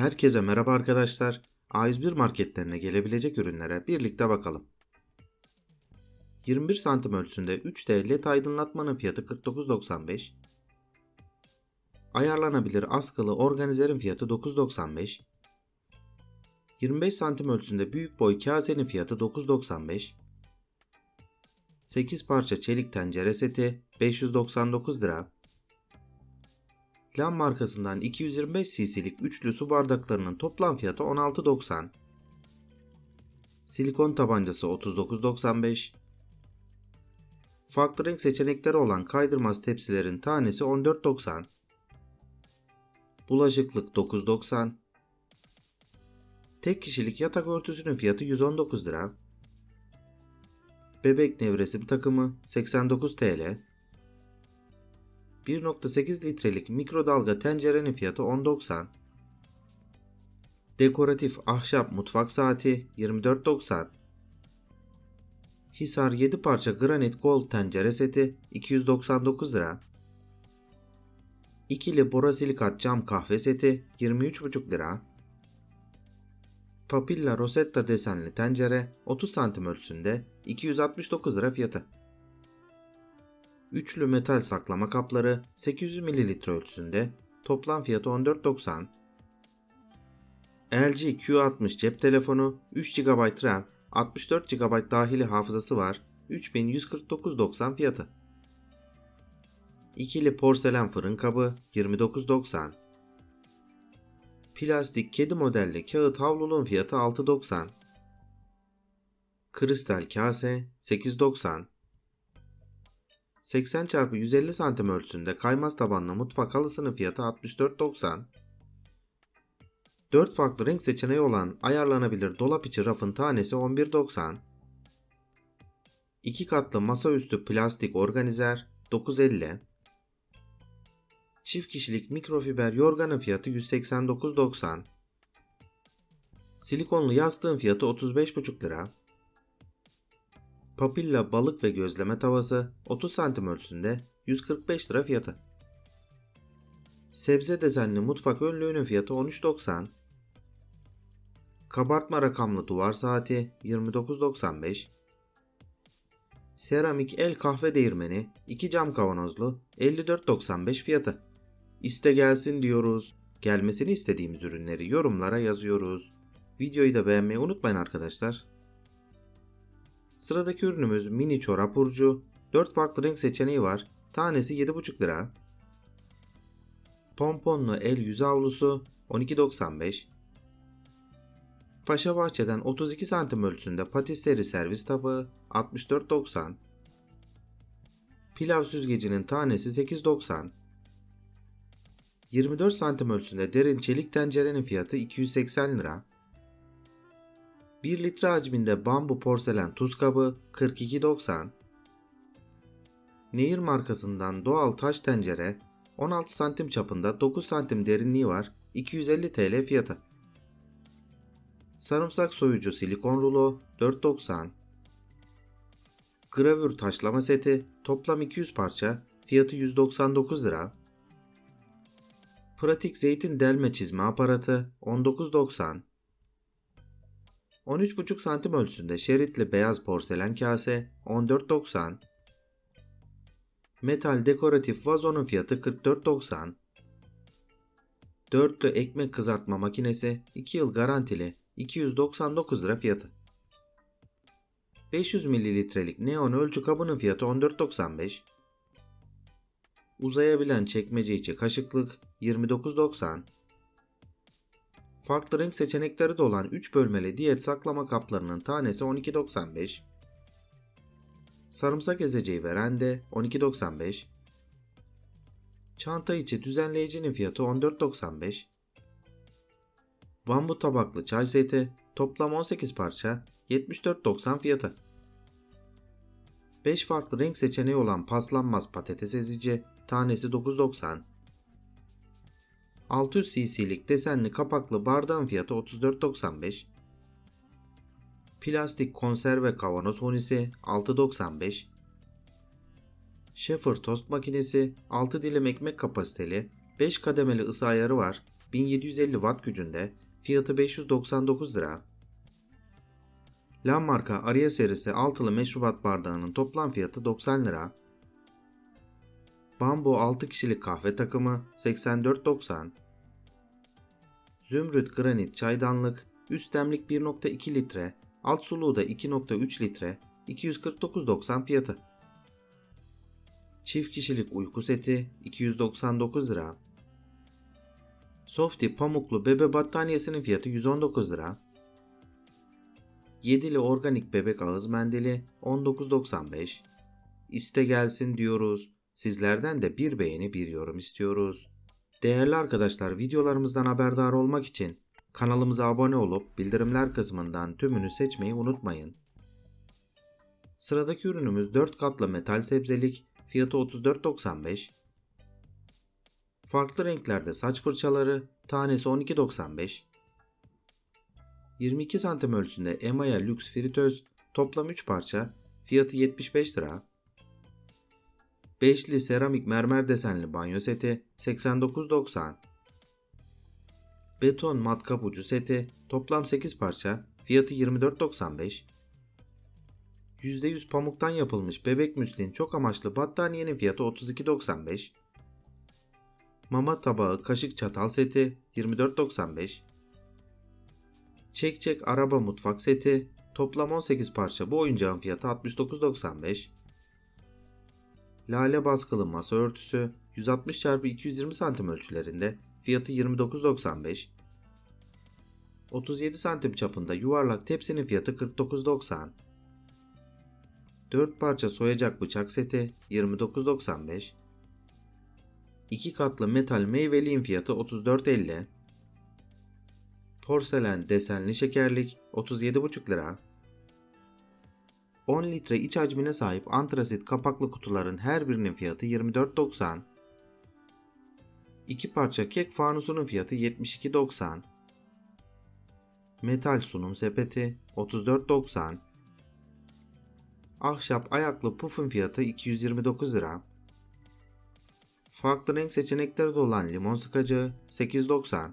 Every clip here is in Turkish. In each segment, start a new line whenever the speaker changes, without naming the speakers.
Herkese merhaba arkadaşlar. A101 marketlerine gelebilecek ürünlere birlikte bakalım. 21 santim ölçüsünde 3D led aydınlatmanın fiyatı 49.95. Ayarlanabilir askılı organizerin fiyatı 9.95. 25 santim ölçüsünde büyük boy kasenin fiyatı 9.95. 8 parça çelik tencere seti 599 lira. Lam markasından 225 cc'lik üçlü su bardaklarının toplam fiyatı 16.90. Silikon tabancası 39.95. Farklı renk seçenekleri olan kaydırmaz tepsilerin tanesi 14.90. Bulaşıklık 9.90. Tek kişilik yatak örtüsünün fiyatı 119 lira. Bebek nevresim takımı 89 TL. 1.8 litrelik mikrodalga tencerenin fiyatı 10.90. Dekoratif ahşap mutfak saati 24.90. Hisar 7 parça granit gold tencere seti 299 lira. İkili borosilikat cam kahve seti 23,5 lira. Papilla Rosetta desenli tencere 30 santim ölçüsünde 269 lira fiyatı. Üçlü metal saklama kapları 800 ml ölçüsünde toplam fiyatı 14.90. LG Q60 cep telefonu 3 GB RAM 64 GB dahili hafızası var 3149.90 fiyatı. İkili porselen fırın kabı 29.90. Plastik kedi modelli kağıt havluluğun fiyatı 6.90. Kristal kase 8.90. 80 x 150 cm ölçüsünde kaymaz tabanlı mutfak halısının fiyatı 64.90. 4 farklı renk seçeneği olan ayarlanabilir dolap içi rafın tanesi 11.90. 2 katlı masaüstü plastik organizer 9.50. Çift kişilik mikrofiber yorganın fiyatı 189.90. Silikonlu yastığın fiyatı 35,5 lira. Papilla balık ve gözleme tavası 30 santim ölçüsünde 145 lira fiyatı. Sebze desenli mutfak önlüğünün fiyatı 13.90. Kabartma rakamlı duvar saati 29.95. Seramik el kahve değirmeni 2 cam kavanozlu 54.95 fiyatı. İste gelsin diyoruz. Gelmesini istediğimiz ürünleri yorumlara yazıyoruz. Videoyu da beğenmeyi unutmayın arkadaşlar. Sıradaki ürünümüz mini çorap burcu. 4 farklı renk seçeneği var. Tanesi 7,5 lira. Pomponlu el yüz havlusu 12.95. Paşa Bahçe'den 32 santim ölçüsünde patisserie servis tabağı 64.90. Pilav süzgecinin tanesi 8.90. 24 santim ölçüsünde derin çelik tencerenin fiyatı 280 lira. 1 litre hacminde bambu porselen tuz kabı 42.90. Nehir markasından doğal taş tencere 16 santim çapında 9 santim derinliği var 250 TL fiyatı. Sarımsak soyucu silikon rulo 4.90. Gravür taşlama seti toplam 200 parça fiyatı 199 lira. Pratik zeytin delme çizme aparatı 19.90. 13,5 santim ölçüsünde şeritli beyaz porselen kase 14.90. Metal dekoratif vazonun fiyatı 44.90. Dörtlü ekmek kızartma makinesi 2 yıl garantili 299 lira fiyatı. 500 mililitrelik neon ölçü kabının fiyatı 14.95. Uzayabilen çekmece içi kaşıklık 29.90. Farklı renk seçenekleri de olan 3 bölmeli diyet saklama kaplarının tanesi 12.95. Sarımsak ezeceği veren de 12.95. Çanta içi düzenleyicinin fiyatı 14.95. Bambu tabaklı çay seti toplam 18 parça 74.90 fiyatı. 5 farklı renk seçeneği olan paslanmaz patates ezici tanesi 9.90. 600 cc'lik desenli kapaklı bardağın fiyatı 34.95. Plastik konserve kavanoz hunisi 6.95. Schaefer tost makinesi 6 dilim ekmek kapasiteli 5 kademeli ısı ayarı var 1750 watt gücünde fiyatı 599 lira. Lam marka Aria serisi altılı meşrubat bardağının toplam fiyatı 90 lira. Bambu 6 kişilik kahve takımı 84.90. Zümrüt granit çaydanlık üst demlik 1.2 litre, alt suluğu da 2.3 litre 249.90 fiyatı. Çift kişilik uyku seti 299 lira. Softy pamuklu bebe battaniyesinin fiyatı 119 lira. Yedili organik bebek ağız mendili 19.95. İste gelsin diyoruz. Sizlerden de bir beğeni bir yorum istiyoruz. Değerli arkadaşlar videolarımızdan haberdar olmak için kanalımıza abone olup bildirimler kısmından tümünü seçmeyi unutmayın. Sıradaki ürünümüz 4 katlı metal sebzelik fiyatı 34.95. Farklı renklerde saç fırçaları tanesi 12.95. 22 santim ölçüsünde Emaya Lux Fritöz toplam 3 parça fiyatı 75 lira. Beşli seramik mermer desenli banyo seti 89.90. Beton matkap ucu seti toplam 8 parça fiyatı 24.95. %100 pamuktan yapılmış bebek müslin çok amaçlı battaniyenin fiyatı 32.95. Mama tabağı kaşık çatal seti 24.95. Çek çek araba mutfak seti toplam 18 parça bu oyuncağın fiyatı 69.95. Lale baskılı masa örtüsü 160 x 220 cm ölçülerinde fiyatı 29.95. 37 cm çapında yuvarlak tepsinin fiyatı 49.90. 4 parça soyacak bıçak seti 29.95. 2 katlı metal meyveliğin fiyatı 34.50. Porselen desenli şekerlik 37,5 lira. 10 litre iç hacmine sahip antrasit kapaklı kutuların her birinin fiyatı 24.90. 2 parça kek fanusunun fiyatı 72.90. Metal sunum sepeti 34.90. Ahşap ayaklı pufun fiyatı 229 lira. Farklı renk seçenekleri de olan limon sıkacağı 8.90.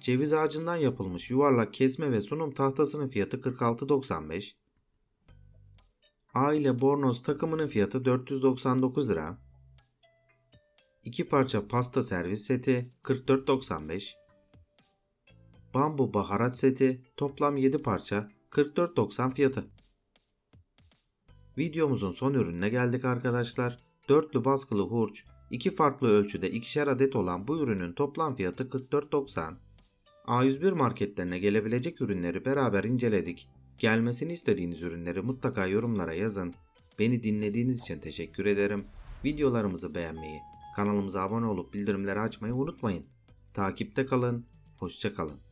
Ceviz ağacından yapılmış yuvarlak kesme ve sunum tahtasının fiyatı 46.95. Aile bornoz takımının fiyatı 499 lira. 2 parça pasta servis seti 44.95. Bambu baharat seti toplam 7 parça 44.90 fiyatı. Videomuzun son ürününe geldik arkadaşlar. Dörtlü baskılı hurç, iki farklı ölçüde ikişer adet olan bu ürünün toplam fiyatı 44.90. A101 marketlerine gelebilecek ürünleri beraber inceledik. Gelmesini istediğiniz ürünleri mutlaka yorumlara yazın. Beni dinlediğiniz için teşekkür ederim. Videolarımızı beğenmeyi, kanalımıza abone olup bildirimleri açmayı unutmayın. Takipte kalın, hoşça kalın.